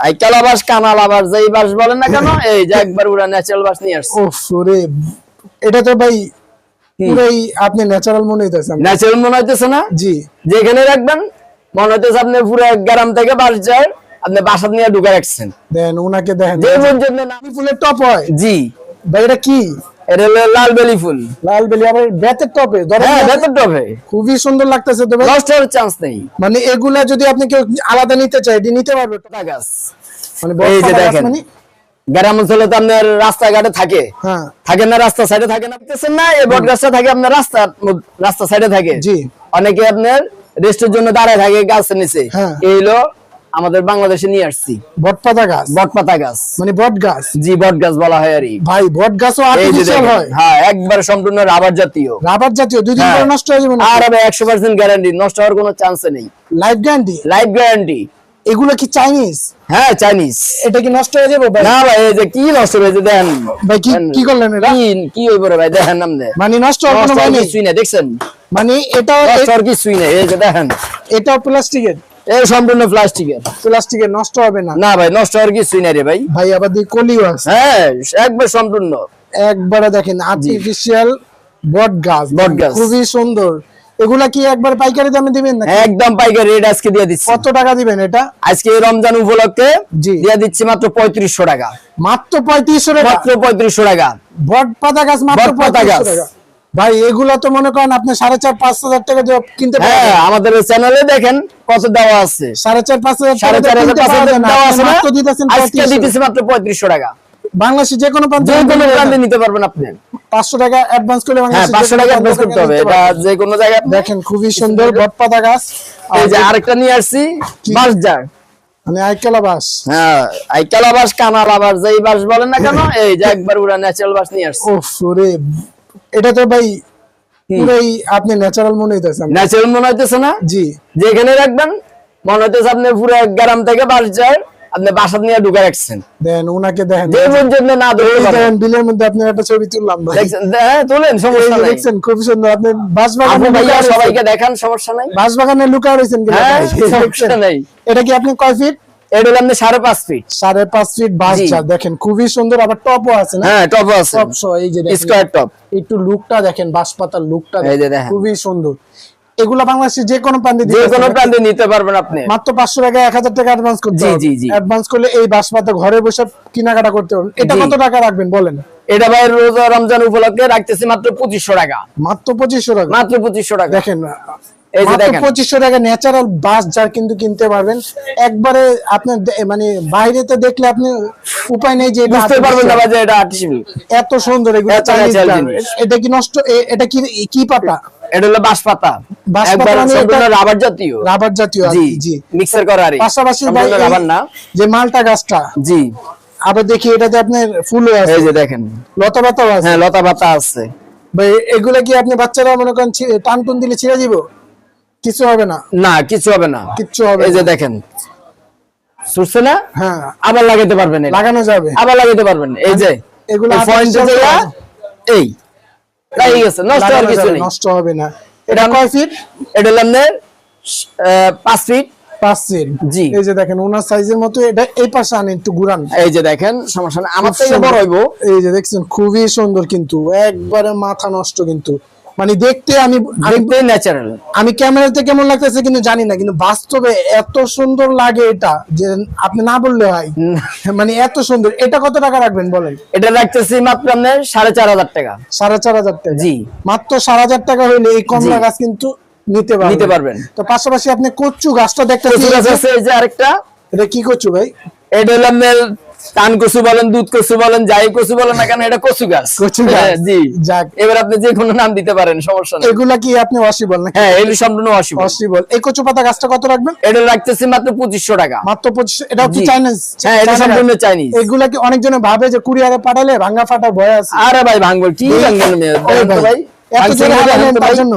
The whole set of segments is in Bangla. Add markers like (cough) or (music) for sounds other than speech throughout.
আইকাল কানাল আবাস যেই বাস বলেন না কেন এই যে একবার পুরা ন্যাচারাল বাস নিয়ে আসছে। ওফ রে এটা তো ভাই পুরাই আপনি ন্যাচারাল মনে হইতেছে। ন্যাচারাল মনে হইতেছে না? জি। যেখানে রাখবেন মনে হইতেছে আপনি পুরো গ্রাম থেকে বাস যায় আপনি বাসা নিয়ে ঢুকে রাখছেন। দেন ওনাকে দেখেন যে পর্যন্ত না বেলি ফুলের টপ হয়? জি। ভাই এটা কি? এটা হলো লাল বেলি ফুল। লাল বেলি আবার বেতের টপে হ্যাঁ না, ভেতর খুবই সুন্দর লাগতেছে তো ভাই। চান্স নেই। মানে এগুলা যদি আপনি কেউ আলাদা নিতে চাই এটি নিতে পারবে তো? গাছ। মানে এই যে দেখেন। মানে? গ্রাম অঞ্চলে তো আপনার রাস্তাঘাটে থাকে। হ্যাঁ। থাকে না রাস্তা সাইডে থাকে না দেখতেছেন না? এই বট গাছটা থাকে আপনার রাস্তা রাস্তা সাইডে থাকে। জি। অনেকে আপনার রেস্টের জন্য দাঁড়ায় থাকে গাছের নিচে। হ্যাঁ। এই হলো আমাদের বাংলাদেশে নিয়ে আসছি। বটপাতা গাছ। বট পাতা গাছ। মানে বট গাছ? জি বট গাছ বলা হয় আর ভাই বট গাছও আর্টিফিশিয়াল হয়। হ্যাঁ একবার সম্পূর্ণ রাবার জাতীয়। রাবার জাতীয় দুই দিন হ্যাঁ। পরে নষ্ট হয়ে যাবে না আর একশো পার্সেন্ট গ্যারান্টি নষ্ট হওয়ার কোনো চান্স নেই। লাইফ গ্যারান্টি লাইফ গ্যারান্টি এগুলো কি চাইনিজ হ্যাঁ চাইনিজ এটা কি নষ্ট হয়ে যাবে ভাই? না ভাই এই যে কি নষ্ট হয়েছে দেখেন। ভাই কি কি করলেন এটা কি কি হইব রে ভাই দেখেন নামনে মানে নষ্ট হওয়ার কোনো ভয় নেই কিছুই না দেখছেন? মানে এটাও নষ্ট হওয়ার কিছুই না এই যে দেখেন। এটাও প্লাস্টিকের এই সম্পূর্ণ প্লাস্টিকের। প্লাস্টিকের নষ্ট হবে না? না ভাই নষ্ট হওয়ার কিছুই না রে ভাই। ভাই আবার দিয়ে কলিও আছে। হ্যাঁ একবার সম্পূর্ণ। একবারে দেখেন আর্টিফিশিয়াল বট গাছ। বট গাছ। খুবই সুন্দর। এগুলা কি একবার পাইকারি দামে দিবেন না একদম পাইকারি রেট আজকে দিয়ে দিচ্ছি। কত টাকা দিবেন এটা? আজকে এই রমজান উপলক্ষে। দিয়ে দিচ্ছি মাত্র পঁয়ত্রিশশো টাকা। মাত্র পঁয়ত্রিশশো টাকা? মাত্র পঁয়ত্রিশশো টাকা। বট পাতা গাছ মাত্র বট পাতা পঁয়ত্রিশশো গাছ। টাকা। ভাই এগুলা তো মনে করেন আপনি সাড়ে চার পাঁচ হাজার টাকা দিয়ে কিনতে হ্যাঁ পারবেন আমাদের চ্যানেলে দেখেন কত দেওয়া আছে। সাড়ে চার পাঁচ হাজার সাড়ে চার হাজার পাঁচ হাজার দেওয়া আছে মাত্র দিতেছেন আজকে দিতেছি মাত্র পঁয়ত্রিশশো টাকা। বাংলাদেশে যে কোনো প্রান্তে যে কোনো নিতে পারবেন। নিতে পারবেন আপনি। পাঁচশো টাকা অ্যাডভান্স করে হ্যাঁ বাংলাদেশে পাঁচশো যে টাকা অ্যাডভান্স করতে হবে। এটা যে কোনো জায়গায় দেখেন খুবই সুন্দর বটপাতা গাছ। এই যে আরেকটা নিয়ে আসছি বাস যার মানে আইকেলা বাস হ্যাঁ আইকাল কানাল যেই বাস বলেন না কেন (laughs) এই যে একবার ন্যাচারাল বাস নিয়ে আসছি। ওফ রে এটা তো ভাই পুরাই আপনি ন্যাচারাল মনে হইতেছে ন্যাচারাল মনে হইতেছে না? জি। যেখানে রাখবেন মনে হইতেছে আপনি পুরো গ্রাম থেকে বাস যায় আপনি বাসা নিয়ে ঢুকে রাখছেন। দেন ওনাকে দেখেন যে পর্যন্ত না দেখেন বিলের মধ্যে আপনি একটা ছবি তুললাম ভাই। দেখছেন? হ্যাঁ তোলেন সমস্যা নাই। দেখছেন খুব সুন্দর। আপনি বাস আপু বাগানে ভাইয়া সবাইকে দেখান সমস্যা নাই। বাস বাগানে লুকায় রয়েছেন কিনা হ্যাঁ সমস্যা নাই। এটা কি আপনি কয় ফিট এটা হলো আপনি সাড়ে পাঁচ ফিট সাড়ে পাঁচ ফিট। যা দেখেন খুবই সুন্দর আবার টপও আছে না? হ্যাঁ টপ আছে। টপ এই যে স্কোয়ার টপ একটু লুকটা দেখেন লুকটা দেখেন। খুবই সুন্দর। এগুলা বাংলাদেশে যে কোনো প্রান্তে যে কোনো প্রান্তে নিতে পারবেন আপনি। মাত্র পাঁচশো টাকা এক হাজার টাকা অ্যাডভান্স করতে জি, জি, জি। অ্যাডভান্স করলে এই বাস পাতা ঘরে বসে কেনাকাটা করতে হবে। এটা কত টাকা রাখবেন বলেন? এটা ভাই রোজা রমজান উপলক্ষে রাখতেছি মাত্র পঁচিশশো টাকা। মাত্র পঁচিশশো টাকা। মাত্র পঁচিশশো টাকা। দেখেন এই যে পঁচিশশো টাকা ন্যাচারাল বাস যার কিন্তু কিনতে পারবেন। একবারে আপনার দে- মানে বাইরেতে দেখলে আপনি উপায় নেই যে এটা বুঝতে পারবেন না যে এটা আর্টিফিশিয়াল এত সুন্দর এগুলো এত Chinese natural brand। জিনিস। এটা কি নষ্ট? এটা কি কি পাতা? এটা হলো বাঁশ পাতা বাঁশ পাতা একবার সম্পূর্ণ এটা- রাবার জাতীয়। রাবার জাতীয় জি মিক্সার করা আর। পাশাপাশি ভাই সম্পূর্ণ এই রাবার না। যে মালটা গাছটা। জি। আবার দেখি এটাতে আপনার ফুলও আছে। এই যে দেখেন। লতা পাতাও আছে। হ্যাঁ লতা পাতা আছে। ভাই এগুলা কি আপনি বাচ্চারা মনে করেন টান টুন দিলে ছিঁড়ে দিব? কিছু হবে না। না কিছু হবে না। কিচ্ছু হবে এই যে দেখেন শুনছে না? হ্যাঁ। আবার লাগাইতে পারবেন লাগানো যাবে। আবার লাগাইতে পারবেন। এই যে এগুলো এই পয়েন্টে। এই। লাগিয়ে গেছে নষ্ট কিছু নেই। নষ্ট হবে না। এটা কয় ফিট এটা হলো আপনার আহ, পাঁচ ফিট পাঁচ ফিট জি। এই যে দেখেন ওনার সাইজের মতো এটা এই পাশে আনেন একটু ঘুরান। এই যে দেখেন সমস্যা আমার থেকে বড় হইবো। এই যে দেখছেন খুবই সুন্দর কিন্তু একবারে মাথা নষ্ট কিন্তু। মানে দেখতে আমি দেখতে ন্যাচারাল আমি ক্যামেরাতে কেমন লাগতেছে কিন্তু জানি না কিন্তু বাস্তবে এত সুন্দর লাগে এটা যে আপনি না বললে হয়। মানে এত সুন্দর। এটা কত টাকা রাখবেন বলেন? এটা রাখতেছি মাত্র আপনার সাড়ে চার হাজার টাকা। সাড়ে চার হাজার টাকা? জি। মাত্র সাড়ে হাজার টাকা হইলে এই কমলা গাছ কিন্তু নিতে পারবেন। নিতে পারবেন। তো পাশাপাশি আপনি কচু গাছটা দেখতে এই যে আরেকটা। এটা কি কচু ভাই? এটা হলো কান কচু বলেন দুধ কচু বলেন যাই কচু বলেন না কেন এটা কচু গাছ। কচু গাছ। হ্যাঁ, জি। যাক। এবার আপনি যে কোনো নাম দিতে পারেন সমস্যা নেই। এগুলা কি আপনি অসিবল নাকি? হ্যাঁ এগুলো সম্পূর্ণ অসুবিধা অসিবল। এই কচু পাতা গাছটা কত রাখবেন? এটা রাখতেছি মাত্র পঁচিশশো টাকা। মাত্র পঁচিশ এটা কি চাইনিজ হ্যাঁ এটা সম্পূর্ণ চাইনিজ এগুলা কি অনেকজনে ভাবে যে কুরিয়ারে পাঠালে ভাঙ্গা ফাটা ভয় আছে? আরে ভাই ভাঙবো কি ভাঙবেন ভাই এত জোরে হারালেন তার। জন্য?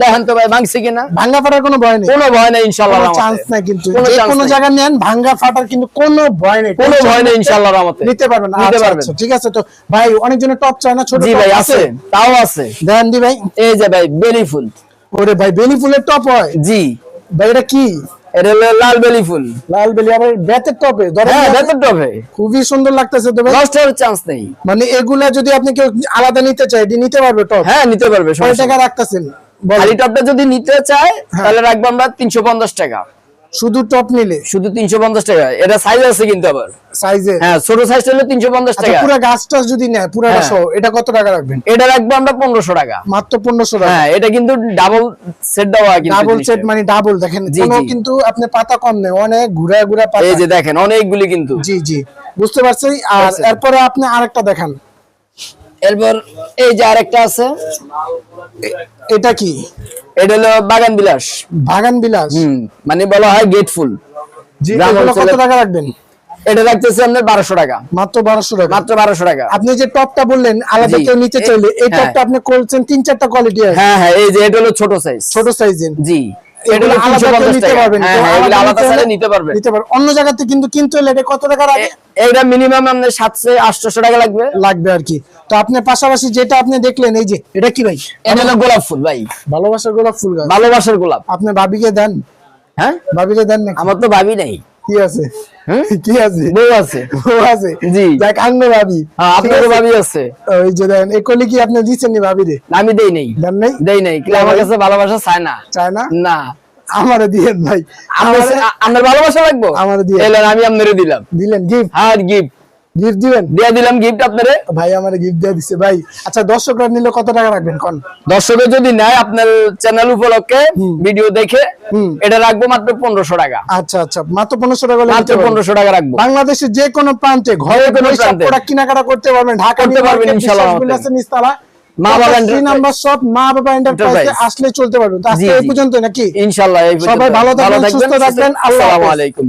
দেখেন তো ভাই ভাঙছে কিনা? ভাঙ্গা ফাটার কোনো ভয় নেই। কোনো ভয় নেই রহমতে। চান্স নাই কিন্তু। কোনো যে কোনো নাই। নেন ভাঙ্গা ফাটার কিন্তু কোনো ভয় নেই। কোনো ভয় নেই করতে ইনশাল্লাহ রহমতে। নিতে পারবেন নিতে আচ্ছা, পারবেন। আচ্ছা, ঠিক আছে তো। ভাই অনেকজনের টপ চায় না ছোট জি ভাই আছে। তাও আছে। দেন দি ভাই। এই যে ভাই বেলি ফুল। ওরে ভাই বেলি ফুলের টপ হয়? জি। ভাই এটা কি? লাল বেলি ফুল। লাল বেলি আবার টপে হ্যাঁ টপে খুবই সুন্দর লাগতেছে তো ভাই। চান্স নেই। মানে এগুলা যদি আপনি কেউ আলাদা নিতে চায় এটি নিতে পারবে টপ হ্যাঁ নিতে পারবে কয় টাকা রাখতেছেন। খালি টপটা যদি নিতে চায় হ্যাঁ। তাহলে রাখব আমরা তিনশো পঞ্চাশ টাকা। শুধু টপ নিলে? শুধু তিনশো পঞ্চাশ টাকা। এটা সাইজ আছে কিন্তু আবার। সাইজে হ্যাঁ ছোট সাইজটা হলো তিনশো পঞ্চাশ আচ্ছা টাকা। পুরো গাছটা যদি নেয় পুরোটা হ্যাঁ। এটা কত টাকা রাখবেন? এটা রাখব আমরা পনেরোশো টাকা। মাত্র পনেরোশো টাকা? হ্যাঁ এটা কিন্তু ডাবল সেট দেওয়া কিন্তু ডাবল সেট মানে ডাবল দেখেন কোনো কিন্তু আপনি পাতা কম নেই অনেক ঘুরা ঘুরা পাতা। এই যে দেখেন অনেকগুলি কিন্তু। জি জি বুঝতে পারছি। আর আচ্ছা। এরপরে আপনি আরেকটা দেখান। এরপর এই যে আরেকটা আছে এটা কি? এটা হলো বাগান বিলাস। বাগান বিলাস? হুম মানে বলা হয় গেট ফুল জি গ্রাম এগুলো কত টাকা রাখবেন? এটা রাখতেছে আপনার বারোশো টাকা। মাত্র বারোশো টাকা? মাত্র বারোশো টাকা। আপনি যে টপটা বললেন আলাদা জি। কেউ নিতে চাইলে এই হ্যাঁ। টপটা আপনি করছেন তিন চারটা কোয়ালিটি হ্যাঁ হ্যাঁ এই যে এটা হলো ছোট সাইজ ছোট সাইজের জি। অন্য জায়গাতে কিন্তু কিনতে হলে এটা কত টাকা লাগে এইটা মিনিমাম আপনার সাতশো আটশোশো টাকা লাগবে। লাগবে আর কি। তো আপনার পাশাপাশি যেটা আপনি দেখলেন এই যে এটা কি ভাই? এটা হলো গোলাপ ফুল ভাই। ভালোবাসার গোলাপ ফুল ভালোবাসার গোলাপ। আপনি ভাবিকে দেন। হ্যাঁ? ভাবিকে দেন না আমার তো ভাবি নেই। কি আছে? হুম? (laughs) কি আছে? বউ আছে। বউ আছে? জি। যাক আঙ্গ ভাবি। হ্যাঁ ভাবি আছে। ওই যে দেন একলি কি আপনি দিচ্ছেন নি ভাবি রে? আমি দেই নাই। দেন নাই? দেই নাই। কি আমার কাছে ভালোবাসা চায় না। চায় না? না। আমারে দিয়েন ভাই। আমারে ভালোবাসা লাগবো আমারে দিয়ে। এলেন আমি আপনারে দিলাম। দিলেন গিফট হ্যাঁ গিফট গিফট দিবেন? দিয়া দিলাম গিফট আপনারে। ভাই আমারে গিফট দিয়ে দিছে ভাই। আচ্ছা দর্শকরা নিলে কত টাকা রাখবেন কোন? দর্শকের যদি নেয় আপনার চ্যানেল উপলক্ষে ভিডিও দেখে এটা রাখব মাত্র পনেরোশো টাকা। আচ্ছা আচ্ছা মাত্র পনেরোশো টাকা মাত্র নিতে পারবেন। পনেরোশো টাকা রাখব। বাংলাদেশের যে কোনো প্রান্তে ঘরে কোনো কোনো প্রান্তে। প্রোডাক্ট কেনাকাটা করতে পারবেন। ঢাকা করতে পারবেন ইনশাআল্লাহ নিস্তালা। মা বাবা নাম্বার শপ মা বাবা এন্টারপ্রাইজ। আসলে চলতে পারবেন। আজকে এই পর্যন্ত নাকি? ইনশাল্লাহ সবাই ভালো থাকবেন, সুস্থ থাকবেন। আল্লাহ আসসালামু আলাইকুম।